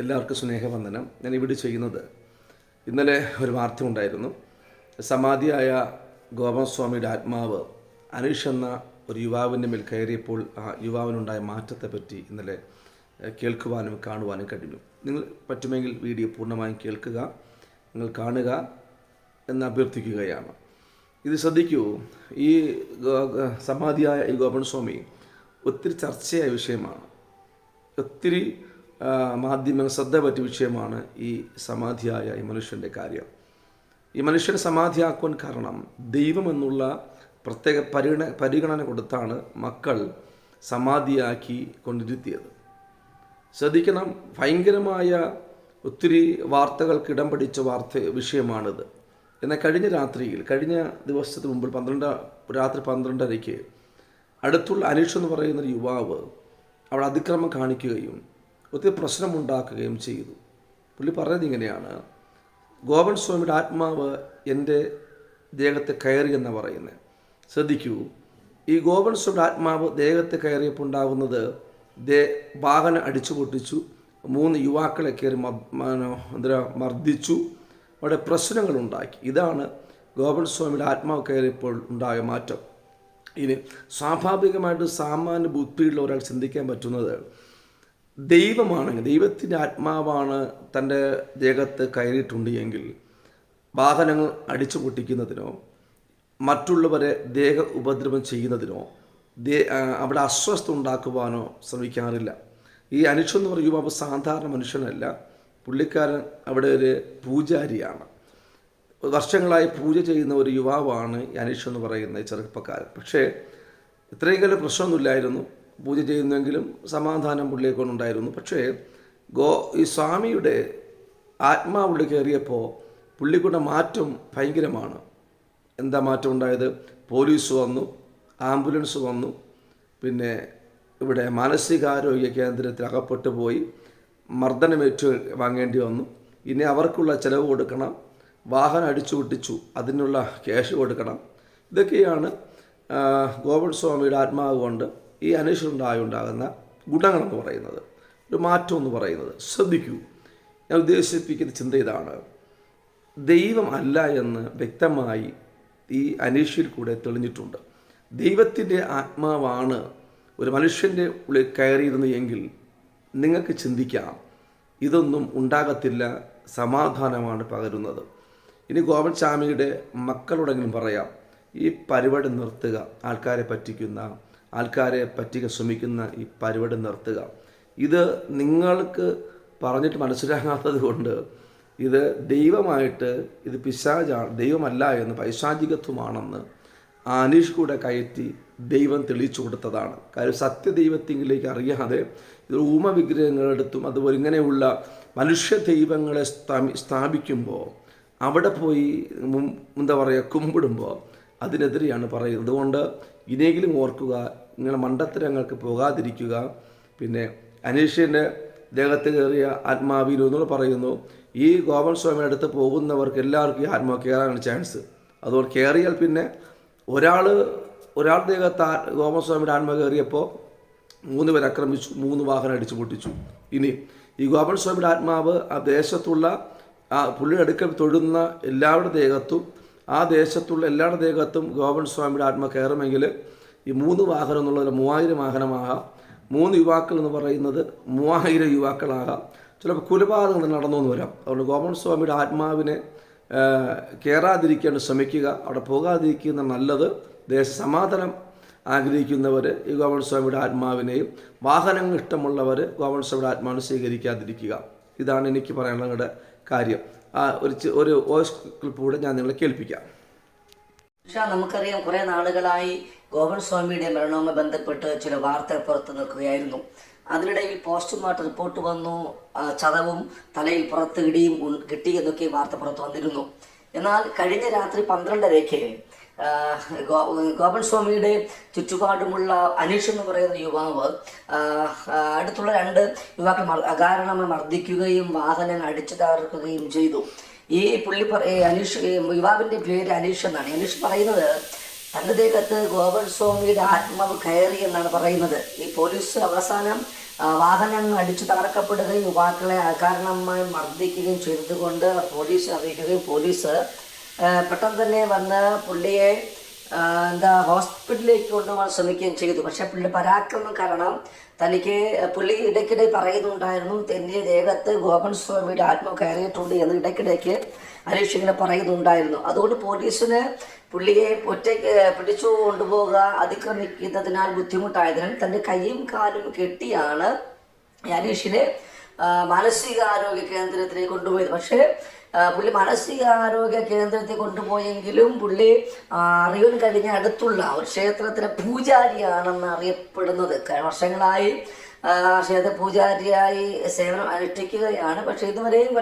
എല്ലാവർക്കും സ്നേഹവന്ദനം. ഞാൻ ഇവിടെ ചെയ്യുന്നത് ഇന്നലെ ഒരു വാർത്ത ഉണ്ടായിരുന്നു. സമാധിയായ ഗോപസ്വാമിയുടെ ആത്മാവ് അനീഷ് എന്ന ഒരു യുവാവിന്റെ മേൽ കയറിയപ്പോൾ ആ യുവാവിനുണ്ടായ മാറ്റത്തെപ്പറ്റി ഇന്നലെ കേൾക്കുവാനും കാണുവാനും കഴിഞ്ഞു. നിങ്ങൾ പറ്റുമെങ്കിൽ വീഡിയോ പൂർണമായും കേൾക്കുക നിങ്ങൾ കാണുക എന്ന് അഭ്യർത്ഥിക്കുകയാണ്. ഇത് ശ്രദ്ധിക്കൂ ഈ സമാധിയായ ഈ ഗോപൻ സ്വാമി ഒത്തിരി ചർച്ചയായ വിഷയമാണ്. ഒത്തിരി ആ, മാധ്യമങ്ങൾ ശ്രദ്ധ പറ്റിയ വിഷയമാണ് ഈ സമാധിയായ ഈ മനുഷ്യന്റെ കാര്യം. ഈ മനുഷ്യനെ സമാധിയാക്കുവാൻ കാരണം ദൈവം എന്നുള്ള പ്രത്യേക പരിഗണ പരിഗണന കൊടുത്താണ് മക്കൾ സമാധിയാക്കി കൊണ്ടിരുത്തിയത്. ശ്രദ്ധിക്കണം ഭയങ്കരമായ ഒത്തിരി വാർത്തകൾക്ക് ഇടം പിടിച്ച വാർത്ത വിഷയമാണിത്. എന്നാൽ കഴിഞ്ഞ രാത്രിയിൽ കഴിഞ്ഞ ദിവസത്തിന് മുമ്പ് പന്ത്രണ്ട് രാത്രി പന്ത്രണ്ടരയ്ക്ക് അടുത്തുള്ള അനീഷ് എന്ന് പറയുന്ന ഒരു യുവാവ് അവൾ അതിക്രമം കാണിക്കുകയും ഒത്തിരി പ്രശ്നമുണ്ടാക്കുകയും ചെയ്തു. പുള്ളി പറഞ്ഞത് ഇങ്ങനെയാണ് ഗോപൻ സ്വാമിയുടെ ആത്മാവ് എന്റെ ദേഹത്തെ കയറി എന്ന് പറയുന്നത് ശ്രദ്ധിക്കൂ ഈ ഗോപൻ സ്വാമിയുടെ ആത്മാവ് ദേഹത്തെ കയറിയപ്പോൾ ഉണ്ടാകുന്നത് ദേ വാഹനം അടിച്ചു പൊട്ടിച്ചു മൂന്ന് യുവാക്കളെ കയറി എന്താ മർദ്ദിച്ചു അവിടെ പ്രശ്നങ്ങൾ പ്രശ്നങ്ങളുണ്ടാക്കി. ഇതാണ് ഗോപൻ സ്വാമിയുടെ ആത്മാവ് കയറിയപ്പോൾ ഉണ്ടായ മാറ്റം. ഇനി സ്വാഭാവികമായിട്ട് സാമാന്യ ബുദ്ധിയുള്ള ഒരാൾ ചിന്തിക്കാൻ പറ്റുന്നത് ദൈവമാണെങ്കിൽ ദൈവത്തിന്റെ ആത്മാവാണ് തന്റെ ദേഹത്ത് കയറിയിട്ടുണ്ട് എങ്കിൽ വാഹനങ്ങൾ അടിച്ചു പൊട്ടിക്കുന്നതിനോ മറ്റുള്ളവരെ ദേഹ ഉപദ്രവം ചെയ്യുന്നതിനോ ദേ അവിടെ അസ്വസ്ഥ ഉണ്ടാക്കുവാനോ ശ്രമിക്കാറില്ല. ഈ അനുഷൻ എന്ന് പറയുമ്പോൾ സാധാരണ മനുഷ്യനല്ല. പുള്ളിക്കാരൻ അവിടെ ഒരു പൂജാരിയാണ്. വർഷങ്ങളായി പൂജ ചെയ്യുന്ന ഒരു യുവാവാണ് ഈ അനുഷ് എന്ന് പറയുന്ന ചെറുപ്പക്കാരൻ. പക്ഷേ ഇത്രയും കാലം പ്രശ്നമൊന്നുമില്ലായിരുന്നു. പൂജ ചെയ്യുന്നെങ്കിലും സമാധാനം പുള്ളിയെക്കൊണ്ടുണ്ടായിരുന്നു പക്ഷേ ഗോ ഈ സ്വാമിയുടെ ആത്മാവുള്ളി കയറിയപ്പോൾ പുള്ളിക്കുള്ള മാറ്റം ഭയങ്കരമാണ്. എന്താ മാറ്റം ഉണ്ടായത്? പോലീസ് വന്നു ആംബുലൻസ് വന്നു പിന്നെ ഇവിടെ മാനസികാരോഗ്യ കേന്ദ്രത്തിൽ അകപ്പെട്ടു പോയി മർദ്ദനമേറ്റു വാങ്ങേണ്ടി വന്നു. ഇനി അവർക്കുള്ള ചിലവ് കൊടുക്കണം വാഹനം അടിച്ചു പൊട്ടിച്ചു അതിനുള്ള ക്യാഷ് കൊടുക്കണം. ഇതൊക്കെയാണ് ഗോവിന്ദ് സ്വാമിയുടെ ആത്മാവ് കൊണ്ട് ഈ അനീഷിനുണ്ടായി ഉണ്ടാകുന്ന ഗുണങ്ങളെന്ന് പറയുന്നത് ഒരു മാറ്റം എന്ന് പറയുന്നത്. ശ്രദ്ധിക്കൂ. ഞാൻ ഉദ്ദേശിപ്പിക്കുന്ന ചിന്ത ഇതാണ്. ദൈവം അല്ല എന്ന് വ്യക്തമായി ഈ അനീഷിൽ കൂടെ തെളിഞ്ഞിട്ടുണ്ട്. ദൈവത്തിന്റെ ആത്മാവാണ് ഒരു മനുഷ്യന്റെ ഉള്ളിൽ കയറിയിരുന്നു എങ്കിൽ നിങ്ങൾക്ക് ചിന്തിക്കാം ഇതൊന്നും ഉണ്ടാകത്തില്ല സമാധാനമാണ് പകരുന്നത്. ഇനി ഗോവൻ സ്വാമിയുടെ മക്കളോടെങ്കിലും പറയാം ഈ പരിപാടി നിർത്തുക ആൾക്കാരെ പറ്റിക്കുന്ന ആൾക്കാരെ പറ്റിക്കാൻ ശ്രമിക്കുന്ന ഈ പരിപാടി നിർത്തുക. ഇത് നിങ്ങൾക്ക് പറഞ്ഞിട്ട് മനസ്സിലാകാത്തത് കൊണ്ട് ഇത് ദൈവമായിട്ട് ഇത് പിശാചാണ് ദൈവമല്ല എന്ന് പൈശാചികത്വമാണെന്ന് അനീഷ് കൂടെ കയറ്റി ദൈവം തെളിയിച്ചു കൊടുത്തതാണ്. കാര്യം സത്യദൈവത്തിങ്കിലേക്ക് അറിയാതെ ഇത് ഊമ വിഗ്രഹങ്ങളെടുത്തും അതുപോലെ ഇങ്ങനെയുള്ള മനുഷ്യ ദൈവങ്ങളെ സ്ഥാപി സ്ഥാപിക്കുമ്പോൾ അവിടെ പോയി എന്താ പറയുക കുമ്പിടുമ്പോൾ അതിനെതിരെയാണ് പറയുന്നത്. അതുകൊണ്ട് ഇനിയെങ്കിലും ഓർക്കുക ഇങ്ങനെ മണ്ടത്തരങ്ങൾക്ക് പോകാതിരിക്കുക. പിന്നെ അനീഷിന്റെ ദേഹത്ത് കയറിയ ആത്മാവിരു എന്നുള്ള പറയുന്നു ഈ ഗോപൻ സ്വാമിയുടെ അടുത്ത് പോകുന്നവർക്ക് എല്ലാവർക്കും ഈ ആത്മാവ് കയറാനാണ് ചാൻസ്. അതുകൊണ്ട് കയറിയാൽ പിന്നെ ഒരാൾ ഒരാൾ ദേഹത്ത് ഗോപൻ സ്വാമിയുടെ ആത്മാവ് കയറിയപ്പോൾ മൂന്ന് പേർ ആക്രമിച്ചു മൂന്ന് വാഹനം അടിച്ചു പൊട്ടിച്ചു. ഇനി ഈ ഗോപൻ സ്വാമിയുടെ ആത്മാവ് ആ ദേശത്തുള്ള ആ പുള്ളിയുടെ അടുക്കൽ തൊഴുന്ന എല്ലാവരുടെ ദേഹത്തും ആ ദേശത്തുള്ള എല്ലാവരുടെ ദേഹത്തും ഗോപൻ സ്വാമിയുടെ ആത്മ കയറുമെങ്കിൽ ഈ മൂന്ന് വാഹനം എന്നുള്ളത് മൂവായിരം വാഹനമാകാം. മൂന്ന് യുവാക്കൾ എന്ന് പറയുന്നത് മൂവായിരം യുവാക്കളാകാം. ചിലപ്പോൾ കുലപാതകങ്ങൾ നടന്നു എന്ന് വരാം. അതുകൊണ്ട് ഗോപൻ സ്വാമിയുടെ ആത്മാവിനെ കയറാതിരിക്കാൻ ശ്രമിക്കുക അവിടെ പോകാതിരിക്കുന്ന നല്ലത്. ദേശ സമാധാനം ആഗ്രഹിക്കുന്നവർ ഈ ഗോവൺ സ്വാമിയുടെ ആത്മാവിനെയും വാഹനങ്ങൾ ഇഷ്ടമുള്ളവർ ഗോവൺ സ്വാമിയുടെ ആത്മാവിനെ സ്വീകരിക്കാതിരിക്കുക. ഇതാണ് എനിക്ക് പറയാനുള്ള നിങ്ങളുടെ കാര്യം. ആ ഒരു ഒരു വോയിസ് ക്ലിപ്പ് കൂടെ ഞാൻ നിങ്ങളെ കേൾപ്പിക്കാം. പക്ഷേ നമുക്കറിയാം കുറെ നാളുകളായി ഗോവൻ സ്വാമിയുടെ മരണവുമായി ബന്ധപ്പെട്ട് ചില വാർത്തകൾ പുറത്തു നിൽക്കുകയായിരുന്നു. അതിനിടയിൽ പോസ്റ്റ്മോർട്ടം റിപ്പോർട്ട് വന്നു. ചതവും തലയിൽ പുറത്ത് ഇടിയും കിട്ടി എന്നൊക്കെ വാർത്ത പുറത്തു വന്നിരുന്നു. എന്നാൽ കഴിഞ്ഞ രാത്രി പന്ത്രണ്ടരയ്ക്ക് ഗോപൻ സ്വാമിയുടെ ചുറ്റുപാടുമുള്ള അനീഷ് എന്ന് പറയുന്ന യുവാവ് അടുത്തുള്ള രണ്ട് യുവാക്കൾ അകാരണമായി മർദ്ദിക്കുകയും വാഹനങ്ങൾ അടിച്ചു തകർക്കുകയും ചെയ്തു. ഈ പുള്ളി പറ അനീഷ് യുവാവിന്റെ പേര് അനീഷ് എന്നാണ്. അനീഷ് പറയുന്നത് ദേഹത്ത് ഗോപൻ സ്വാമിയുടെ ആത്മാവ് കയറി എന്നാണ് പറയുന്നത്. ഈ പോലീസ് അവസാനം വാഹനങ്ങൾ അടിച്ചു തകർക്കപ്പെടുകയും യുവാക്കളെ അകാരണമായി മർദ്ദിക്കുകയും ചെയ്തതുകൊണ്ട് പോലീസ് അറിയിക്കുകയും പോലീസ് പെട്ടെന്ന് തന്നെ വന്ന് പുള്ളിയെ എന്താ ഹോസ്പിറ്റലിലേക്ക് കൊണ്ടുപോകാൻ ശ്രമിക്കുകയും ചെയ്തു. പക്ഷെ പുള്ളി പരാക്രമം കാരണം തനിക്ക് പുള്ളി ഇടയ്ക്കിടെ പറയുന്നുണ്ടായിരുന്നു തന്നെ ദേഹത്ത് ഗോപൻ സ്വാമിയുടെ ആത്മ കയറിയിട്ടുണ്ട് എന്ന് ഇടയ്ക്കിടയ്ക്ക് അനീഷ് ഇങ്ങനെ പറയുന്നുണ്ടായിരുന്നു. അതുകൊണ്ട് പോലീസിന് പുള്ളിയെ ഒറ്റയ്ക്ക് പിടിച്ചു കൊണ്ടുപോകുക അതിക്രമിക്കുന്നതിനാൽ ബുദ്ധിമുട്ടായതിനാൽ തന്റെ കൈയും കാലും കെട്ടിയാണ് അനീഷിനെ മാനസികാരോഗ്യ കേന്ദ്രത്തിലേക്ക് കൊണ്ടുപോയത്. പക്ഷേ ആ, മാനസിക ആരോഗ്യ കേന്ദ്രത്തിൽ കൊണ്ടുപോയെങ്കിലും പുള്ളി അറിവൻ കഴിഞ്ഞ അടുത്തുള്ള ഒരു ക്ഷേത്രത്തിലെ പൂജാരിയാണെന്ന് അറിയപ്പെടുന്നത്. വർഷങ്ങളായി ക്ഷേത്ര പൂജാരിയായി സേവനം അനുഷ്ഠിക്കുകയാണ്. പക്ഷേ ഇതുവരെയും